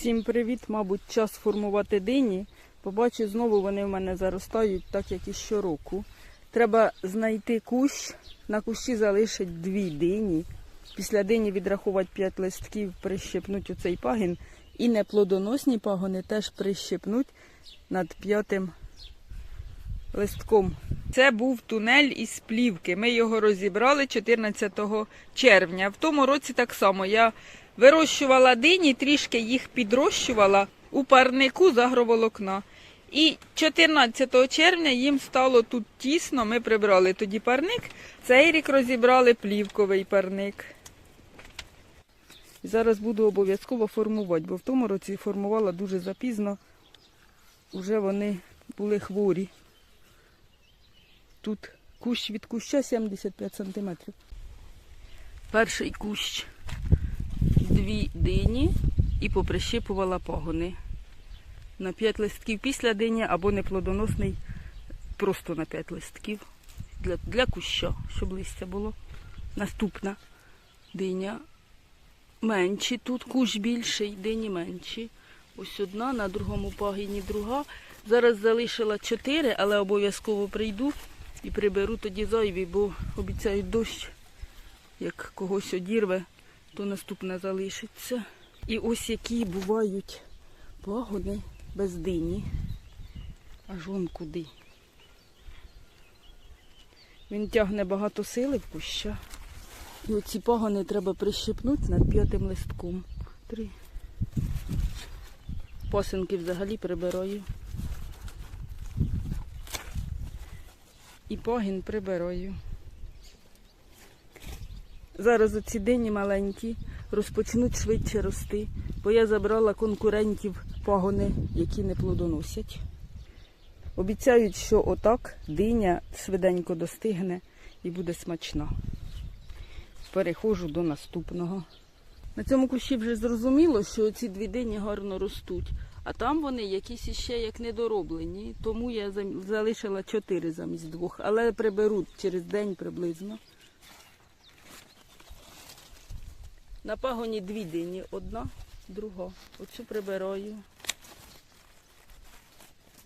Всім привіт, мабуть, час формувати дині. Побачу, знову вони в мене заростають, так як і щороку. Треба знайти кущ, на кущі залишить дві дині. Після дині відрахувати 5 листків, прищепнуть у цей пагін. І неплодоносні пагони теж прищепнуть над п'ятим листком. Це був тунель із плівки. Ми його розібрали 14 червня. В тому році так само я вирощувала дині, трішки їх підрощувала у парнику з агроволокна. І 14 червня їм стало тут тісно. Ми прибрали тоді парник. Цей рік розібрали плівковий парник. Зараз буду обов'язково формувати, бо в тому році формувала дуже запізно. Уже вони були хворі. Тут кущ від куща 75 см. Перший кущ дві дині і поприщипувала пагони. На 5 листків після дині або неплодоносний просто на 5 листків для, для куща, щоб листя було. Наступна диня менші. Тут кущ більший, дині менші. Ось одна, на другому пагіні друга. Зараз залишила чотири, але обов'язково прийду і приберу тоді зайві, бо обіцяють дощ. Як когось одірве, то наступне залишиться. І ось які бувають пагони без дині. Аж вон куди. Він тягне багато сили в куща. І оці пагони треба прищепнути над п'ятим листком. Три. Посинки взагалі прибираю. І пагін прибираю. Зараз оці дині маленькі розпочнуть швидше рости, бо я забрала конкурентів пагони, які не плодоносять. Обіцяють, що отак диня швиденько достигне і буде смачна. Переходжу до наступного. На цьому кущі вже зрозуміло, що ці дві дині гарно ростуть, а там вони якісь іще як недороблені, тому я залишила чотири замість двох, але приберуть через день приблизно. На пагоні дві дині, одна, друга. Оцю прибираю.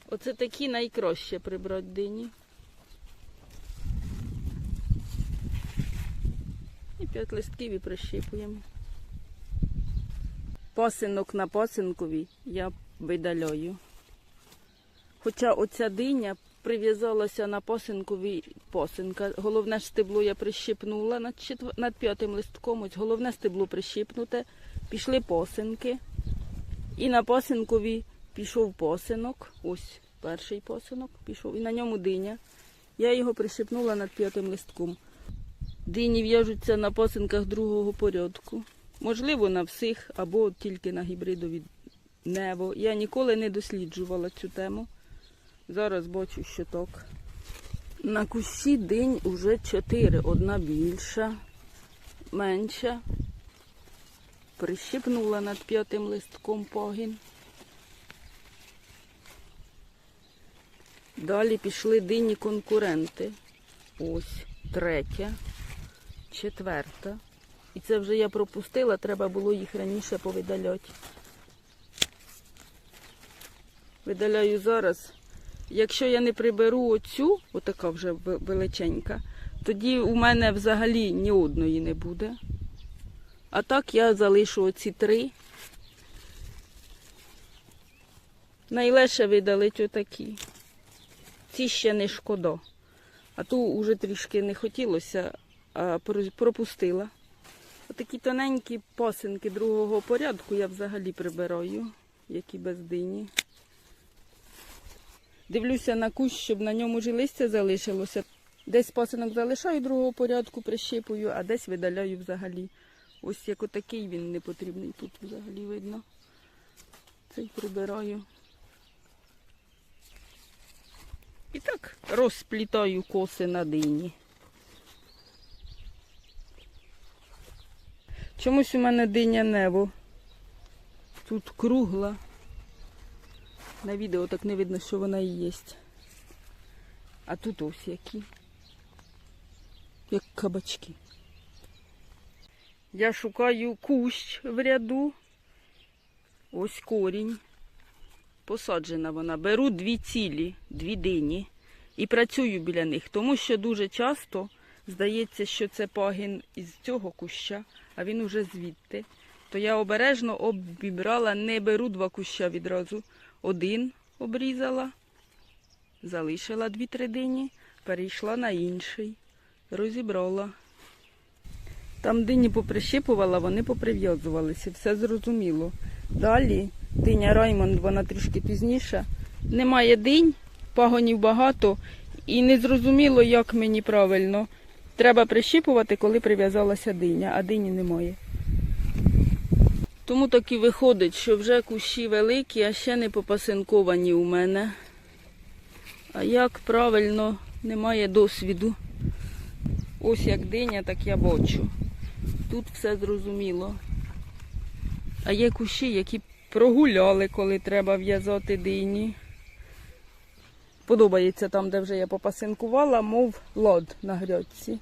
Оце такі найкраще прибрати дині. І п'ять листків і прищипуємо. Пасинок на пасинкові я видаляю. Хоча оця диня прив'язалася на пасинкові пасинка. Головне стебло я прищипнула над, четвер... над п'ятим листком. Ось головне стебло прищипнуте. Пішли пасинки. І на пасинкові пішов посинок. Ось перший посинок пішов. І на ньому диня. Я його прищипнула над п'ятим листком. Дині в'яжуться на посинках другого порядку. Можливо, на всіх або тільки на гібридові небо. Я ніколи не досліджувала цю тему. Зараз бачу, що так. На кущі динь уже чотири. Одна більша, менша. Прищипнула над п'ятим листком пагін. Далі пішли дині конкуренти. Ось третя, четверта. І це вже я пропустила, треба було їх раніше повидаляти. Видаляю зараз. Якщо я не приберу оцю, отака вже величенька, тоді у мене взагалі ні одної не буде. А так я залишу оці три. Найлегше видалити отакі. Ці ще не шкода. А ту вже трішки не хотілося, а пропустила. Отакі тоненькі пасинки другого порядку я взагалі прибираю, які без дині. Дивлюся на кущ, щоб на ньому ж листя залишилося. Десь пасинок залишаю другого порядку, прищипую, а десь видаляю взагалі. Ось як отакий він не потрібний тут взагалі видно. Цей прибираю. І так розплітаю коси на дині. Чомусь у мене диня небо. Тут кругла. На відео так не видно, що вона і є. А тут ось які. Як кабачки. Я шукаю кущ в ряду. Ось корінь. Посаджена вона. Беру дві цілі, дві дині і працюю біля них, тому що дуже часто здається, що це пагін із цього куща, а він уже звідти. То я обережно обібрала, не беру два куща відразу. Один обрізала, залишила дві-три дині, перейшла на інший, розібрала. Там дині поприщипувала, вони поприв'язувалися, все зрозуміло. Далі диня Раймонд, вона трішки пізніше. Немає динь, пагонів багато, і не зрозуміло, як мені правильно. Треба прищипувати, коли прив'язалася диня, а дині немає. Тому так і виходить, що вже кущі великі, а ще не попасинковані у мене. А як правильно, немає досвіду. Ось як диня, так я бачу. Тут все зрозуміло. А є кущі, які прогуляли, коли треба в'язати дині. Подобається там, де вже я попасинкувала, мов лод на грядці.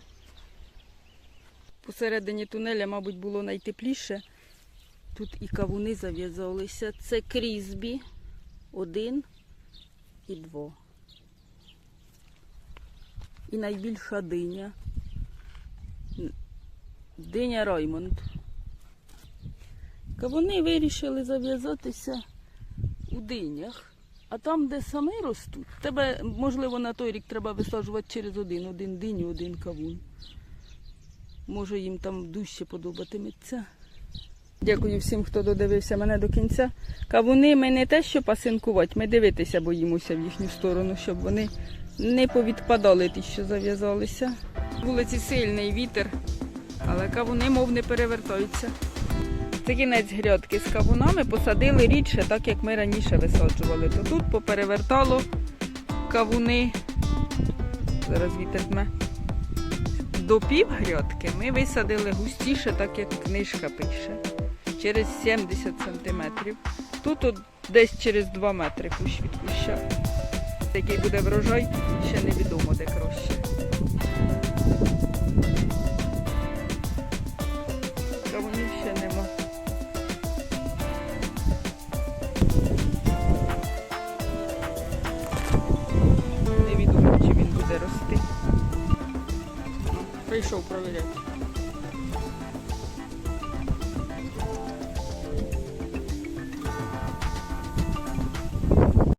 Посередині тунеля, мабуть, було найтепліше. Тут і кавуни зав'язалися. Це крізбі. Один і два. І найбільша диня. Диня Раймонд. Кавуни вирішили зав'язатися у динях. А там, де самі ростуть, тебе, можливо, на той рік треба висаджувати через один, один диню, один кавун. Може їм там дужче подобатиметься. Дякую всім, хто додивився мене до кінця. Кавуни ми не те, що пасинкувати, ми дивитися боїмося в їхню сторону, щоб вони не повідпадали ті, що зав'язалися. Вулиці сильний вітер, але кавуни мов не перевертаються. Це кінець грядки з кавунами посадили рідше, так як ми раніше висаджували. То тут поперевертало кавуни. Зараз вітер дме. До пів грядки ми висадили густіше, так як книжка пише. Через 70 сантиметрів. Тут от десь через 2 метри кущ від куща. Який буде врожай, ще невідомо де краще. Кавунів ще нема. Невідомо, чи він буде рости. Прийшов провіряти.